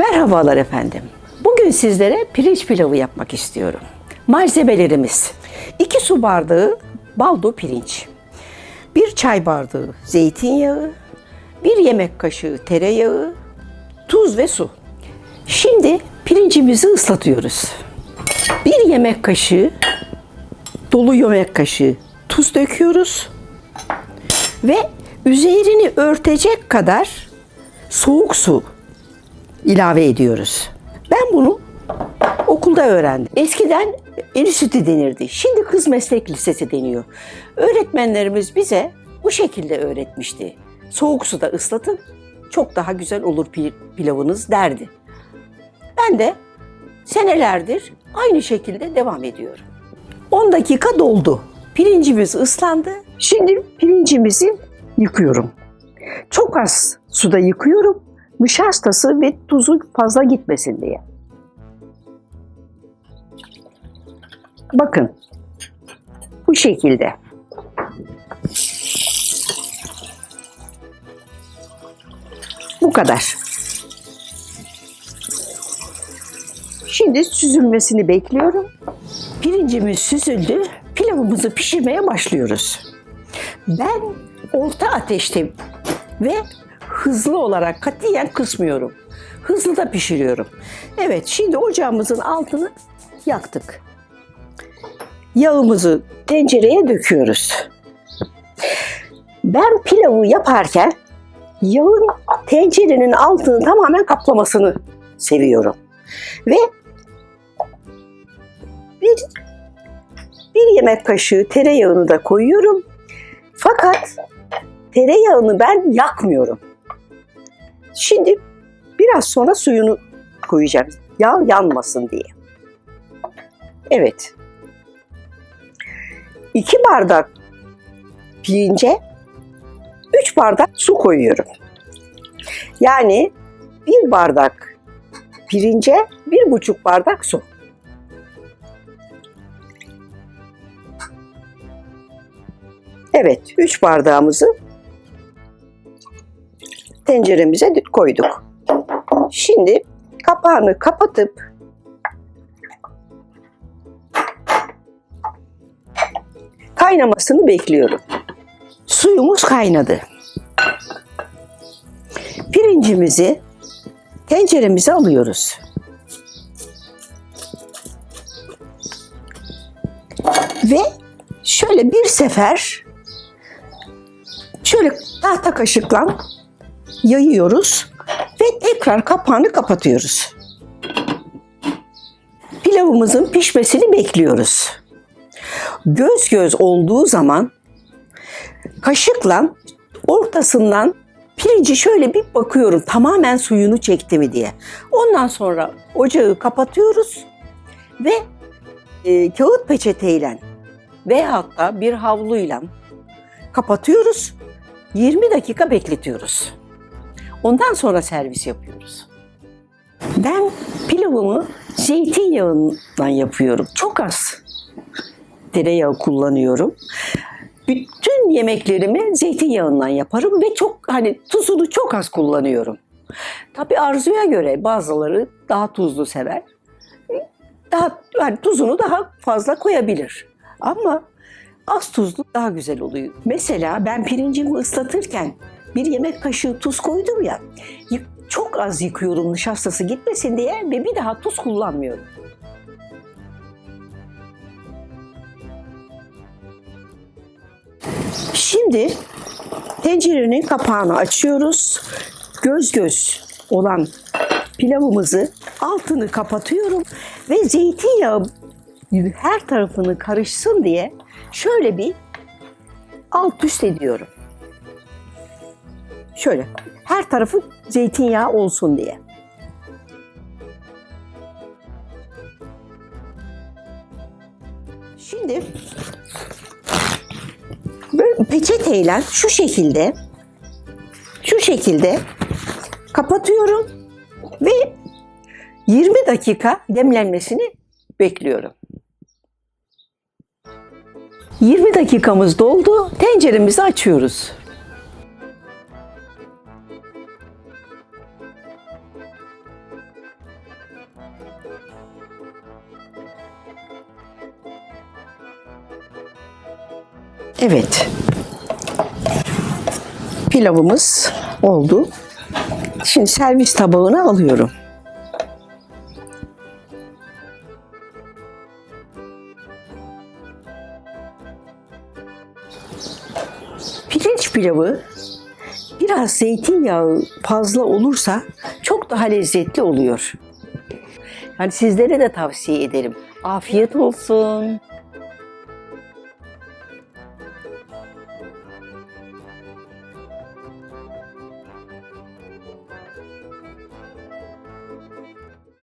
Merhabalar efendim. Bugün sizlere pirinç pilavı yapmak istiyorum. Malzemelerimiz 2 su bardağı baldo pirinç, 1 çay bardağı zeytinyağı, 1 yemek kaşığı tereyağı, tuz ve su. Şimdi pirincimizi ıslatıyoruz. 1 yemek kaşığı dolu yemek kaşığı tuz döküyoruz ve üzerini örtecek kadar soğuk su ilave ediyoruz. Ben bunu okulda öğrendim. Eskiden enstitü denirdi. Şimdi kız meslek lisesi deniyor. Öğretmenlerimiz bize bu şekilde öğretmişti. Soğuk suda ıslatın çok daha güzel olur pi- pilavınız derdi. Ben de senelerdir aynı şekilde devam ediyorum. 10 dakika doldu. Pirincimiz ıslandı. Şimdi pirincimizi yıkıyorum. Çok az suda yıkıyorum. Nişastası ve tuzu fazla gitmesin diye. Bakın. Bu şekilde. Bu kadar. Şimdi süzülmesini bekliyorum. Pirincimiz süzüldü. Pilavımızı pişirmeye başlıyoruz. Ben orta ateşte ve hızlı olarak katiyen kısmıyorum. Hızlı da pişiriyorum. Evet şimdi ocağımızın altını yaktık. Yağımızı tencereye döküyoruz. Ben pilavı yaparken yağın tencerenin altını tamamen kaplamasını seviyorum. Ve bir, bir yemek kaşığı tereyağını da koyuyorum. Fakat tereyağını ben yakmıyorum. Şimdi biraz sonra suyunu koyacağım. Yağ yanmasın diye. Evet. İki bardak pirince üç bardak su koyuyorum. Yani bir bardak pirince bir buçuk bardak su. Evet, üç bardağımızı tenceremize koyduk. Şimdi kapağını kapatıp kaynamasını bekliyorum. Suyumuz kaynadı. Pirincimizi tenceremize alıyoruz. Ve şöyle bir sefer şöyle tahta kaşıkla yayıyoruz ve tekrar kapağını kapatıyoruz. Pilavımızın pişmesini bekliyoruz. Göz göz olduğu zaman kaşıkla ortasından pirinci şöyle bir bakıyorum tamamen suyunu çekti mi diye. Ondan sonra ocağı kapatıyoruz ve e, kağıt peçeteyle veyahut da bir havluyla kapatıyoruz. 20 dakika bekletiyoruz. Ondan sonra servis yapıyoruz. Ben pilavımı zeytinyağından yapıyorum. Çok az tereyağı kullanıyorum. Bütün yemeklerimi zeytinyağından yaparım ve çok hani tuzunu çok az kullanıyorum. Tabii arzuya göre bazıları daha tuzlu sever. Daha yani tuzunu daha fazla koyabilir. Ama az tuzlu daha güzel oluyor. Mesela ben pirincimi ıslatırken bir yemek kaşığı tuz koydum ya. Çok az yıkıyorum nişastası gitmesin diye ve bir daha tuz kullanmıyorum. Şimdi tencerenin kapağını açıyoruz. Göz göz olan pilavımızı altını kapatıyorum ve zeytinyağı her tarafını karışsın diye şöyle bir alt üst ediyorum. Şöyle her tarafı zeytinyağı olsun diye. Şimdi böyle peçeteyle şu şekilde şu şekilde kapatıyorum ve 20 dakika demlenmesini bekliyorum. 20 dakikamız doldu. Tenceremizi açıyoruz. Evet. Pilavımız oldu. Şimdi servis tabağına alıyorum. Pirinç pilavı biraz zeytinyağı fazla olursa çok daha lezzetli oluyor. Yani sizlere de tavsiye ederim. Afiyet olsun.